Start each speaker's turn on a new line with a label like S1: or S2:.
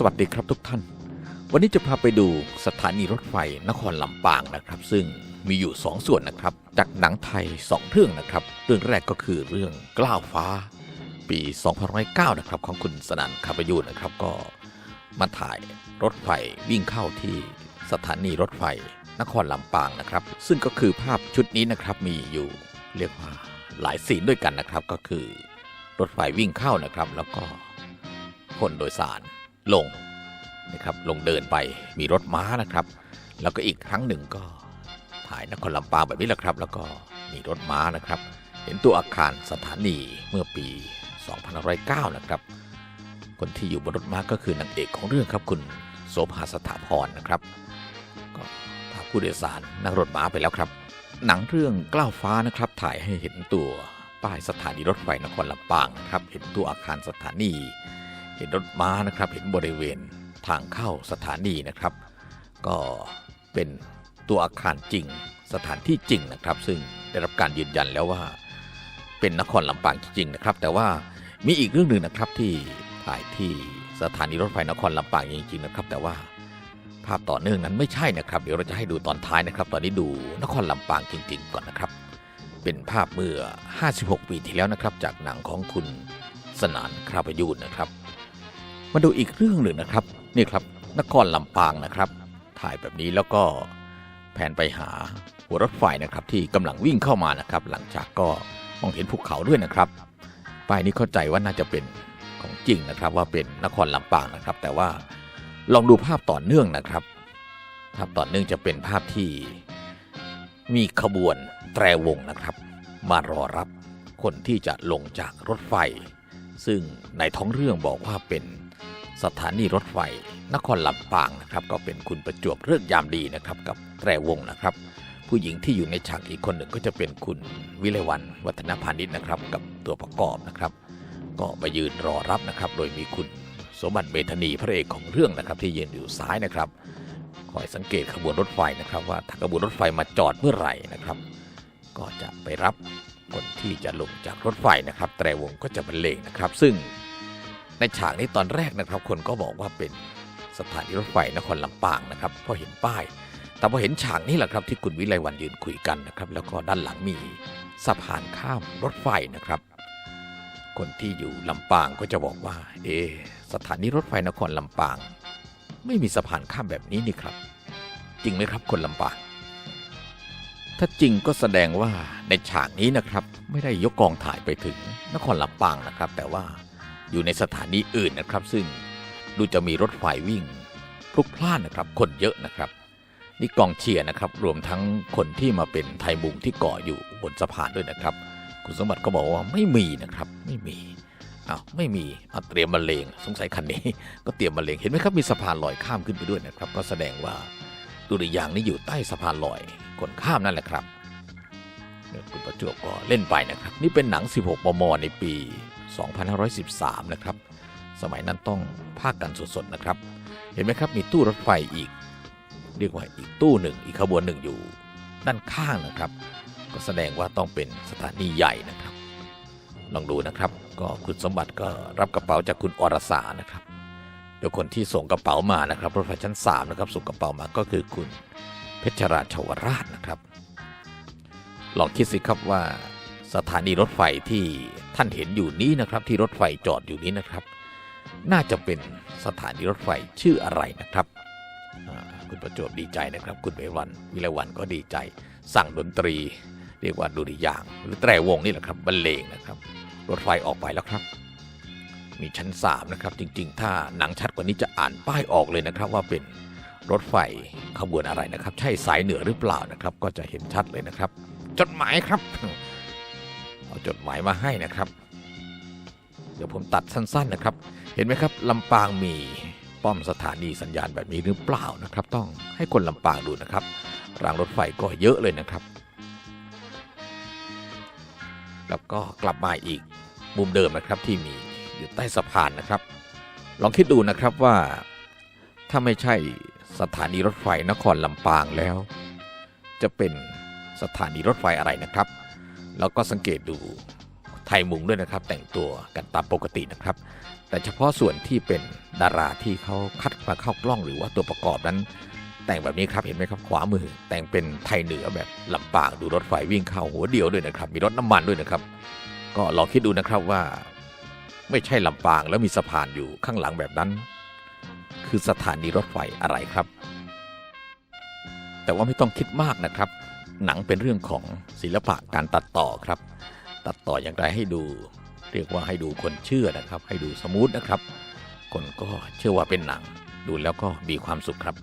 S1: สวัสดีครับทุกท่าน วันนี้จะพาไปดูสถานีรถไฟนครลำปางนะครับ ซึ่งมีอยู่ 2ส่วนนะครับ จากหนังไทย 2 เรื่องนะครับ เรื่องแรกก็คือเรื่องกล้าวฟ้า ปี2009นะครับของคุณสนันคาบยูนนะครับก็มาถ่ายรถไฟวิ่งเข้าที่สถานีรถไฟนครลำปางนะครับ ซึ่งก็คือภาพชุดนี้นะครับมีอยู่เรียกว่าหลายซีนด้วยกันนะครับก็คือ รถไฟวิ่งเข้านะครับ แล้วก็คนโดยสาร ลงนะครับลงเดินไปมีรถม้านะครับ แล้วก็อีกครั้งหนึ่งก็ถ่ายนครลำปางแบบนี้แหละครับ แล้วก็มีรถม้านะครับ เห็นตัวอาคารสถานีเมื่อปี2509นะครับ คนที่อยู่บนรถม้าก็คือนางเอกของเรื่องครับคุณโสภาสถาพรนะครับก็พาผู้โดยสารนั่งรถม้าไปแล้วครับ หนังเรื่องกล้าวฟ้านะครับ ถ่ายให้เห็นตัวป้ายสถานีรถไฟนครลำปางนะครับ เห็นตัวอาคารสถานี เห็นรถม้านะครับเห็นบริเวณทางเข้าสถานีนะครับ ก็เป็นตัวอาคารจริงสถานที่จริงนะครับ ซึ่งได้รับการยืนยันแล้วว่าเป็นนครลำปางจริงๆนะครับ แต่ว่ามีอีกเรื่องหนึ่งนะครับที่ถ่ายที่สถานีรถไฟนครลำปางจริงๆนะครับ แต่ว่าภาพต่อเนื่องนั้นไม่ใช่นะครับ เดี๋ยวเราจะให้ดูตอนท้ายนะครับ ตอนนี้ดูนครลำปางจริง ๆ ก่อนนะครับ เป็นภาพเมื่อ 56 ปีที่แล้วนะครับ จากหนังของคุณสนานคราพยูนนะครับ มาดูอีกเรื่องหนึ่งนะครับ นี่ครับนครลำปางนะครับ ถ่ายแบบนี้แล้วก็แผนไปหาหัวรถไฟนะครับ ที่กำลังวิ่งเข้ามานะครับ หลังจากก็มองเห็นภูเขาด้วยนะครับป้ายนี้เข้าใจว่าน่าจะเป็นของจริงนะครับ ว่าเป็นนครลำปางนะครับ แต่ว่าลองดูภาพต่อเนื่องนะครับ ภาพต่อเนื่องจะเป็นภาพที่มีขบวนแตรวงนะครับ มารอรับคนที่จะลงจากรถไฟ ซึ่งในท้องเรื่องบอกว่าเป็น สถานีรถไฟ นครลำปางนะครับ ก็เป็นคุณประจวบเรื่องยามดีนะครับ กับแตรวงนะครับ ผู้หญิงที่อยู่ในฉากอีกคนหนึ่งก็จะเป็นคุณวิไลวันวัฒนพานิชนะครับ กับตัวประกอบนะครับ ก็ไปยืนรอรับนะครับ โดยมีคุณสมบัติเมธานีพระเอกของเรื่องนะครับ ที่ยืนอยู่ซ้ายนะครับคอยสังเกตขบวนรถไฟนะครับ ว่าถ้าขบวนรถไฟมาจอดเมื่อไหร่นะครับ ก็จะไปรับคนที่จะลงจากรถไฟนะครับ แตรวงก็จะบรรเลงนะครับ ซึ่ง ในฉากนี้ตอนแรกนะครับ คนก็บอกว่าเป็นสถานีรถไฟนครลำปางนะครับเพราะเห็นป้าย แต่พอเห็นฉากนี้แหละครับที่คุณวิไลวันยืนคุยกันนะครับแล้วก็ด้านหลังมีสะพานข้ามรถไฟนะครับ คนที่อยู่ลำปางก็จะบอกว่า เอะสถานีรถไฟนครลำปาง ไม่มีสะพานข้ามแบบนี้นี่ครับ จริงไหมครับคนลำปาง ถ้าจริงก็แสดงว่าในฉากนี้นะครับ ไม่ได้ยกกองถ่ายไปถึงนครลำปางนะครับ แต่ว่า อยู่ในสถานีอื่นนะครับ ซึ่งดูจะมีรถไฟวิ่งพลุกพล่านนะครับ คนเยอะนะครับ นี่กองเชียร์นะครับ รวมทั้งคนที่มาเป็นไทยมุงที่เกาะอยู่บนสะพานด้วยนะครับ คุณสมบัติก็บอกว่าไม่มีนะครับ ไม่มีอ้าวไม่มีเอาเตรียมมาเลงสงสัยคันนี้ ก็เตรียมมาเลงเห็นไหมครับมีสะพานลอยข้ามขึ้นไปด้วยนะครับ ก็แสดงว่าดุริยางนี่อยู่ใต้สะพานลอยคนข้ามนั่นแหละครับคุณประจวบก็เล่นไปนะครับ นี่เป็นหนัง 16 มม ในปี 2513 นะครับ สมัยนั้นต้องภาคกันสดๆนะครับ เห็นไหมครับมีตู้รถไฟอีก เรียกว่าอีกตู้หนึ่งอีกขบวนหนึ่งอยู่ ด้านข้างนะครับ ก็แสดงว่าต้องเป็นสถานีใหญ่นะครับ ลองดูนะครับ ก็คุณสมบัติก็รับกระเป๋าจากคุณอรสานะครับเดี๋ยวคนที่ส่งกระเป๋ามานะครับรถไฟชั้น3นะครับส่งกระเป๋ามาก็คือคุณเพชรราชชวราชนะครับ ลองคิดสิครับว่า สถานีรถไฟที่ท่านเห็นอยู่นี้นะครับ ที่รถไฟจอดอยู่นี้นะครับ น่าจะเป็นสถานีรถไฟชื่ออะไรนะครับคุณประจวบดีใจนะครับ คุณเววันวิลวันก็ดีใจ สั่งดนตรี เรียกว่าดุริยางหรือแตรวงนี่แหละครับบรรเลงนะครับ รถไฟออกไปแล้วครับ มีชั้น3นะครับจริงๆ ถ้าหนังชัดกว่านี้จะอ่านป้ายออกเลยนะครับว่าเป็นรถไฟขบวนอะไรนะครับ ใช่สายเหนือหรือเปล่านะครับ ก็จะเห็นชัดเลยนะครับ จดหมายครับ เอาจดหมายมาให้นะครับ เดี๋ยวผมตัดสั้นๆนะครับ เห็นไหมครับลำปางมีป้อมสถานีสัญญาณแบบนี้หรือเปล่านะครับ ต้องให้คนลำปางดูนะครับ รางรถไฟก็เยอะเลยนะครับ แล้วก็กลับมาอีกมุมเดิมนะครับที่มีอยู่ใต้สะพานนะครับ ลองคิดดูนะครับว่าถ้าไม่ใช่สถานีรถไฟนครลำปางแล้ว จะเป็นสถานีรถไฟอะไรนะครับ แล้วก็สังเกตดูไทยมุงด้วยนะครับ แต่งตัวกันตามปกตินะครับ แต่เฉพาะส่วนที่เป็นดาราที่เขาคัดมาเข้ากล้องหรือว่าตัวประกอบนั้น แต่งแบบนี้ครับเห็นไหมครับขวามือ แต่งเป็นไทยเหนือแบบลำปางดูรถไฟวิ่งเข้าหัวเดียวด้วยนะครับ มีรถน้ำมันด้วยนะครับ ก็ลองคิดดูนะครับว่า ไม่ใช่ลำปางแล้วมีสะพานอยู่ข้างหลังแบบนั้น คือสถานีรถไฟอะไรครับ แต่ว่าไม่ต้องคิดมากนะครับ หนังเป็นเรื่องของศิลปะการตัดต่อครับ ตัดต่ออย่างไรให้ดู เรียกว่าให้ดูคนเชื่อนะครับ ให้ดูสมูทนะครับ คนก็เชื่อว่าเป็นหนัง ดูแล้วก็มีความสุขครับ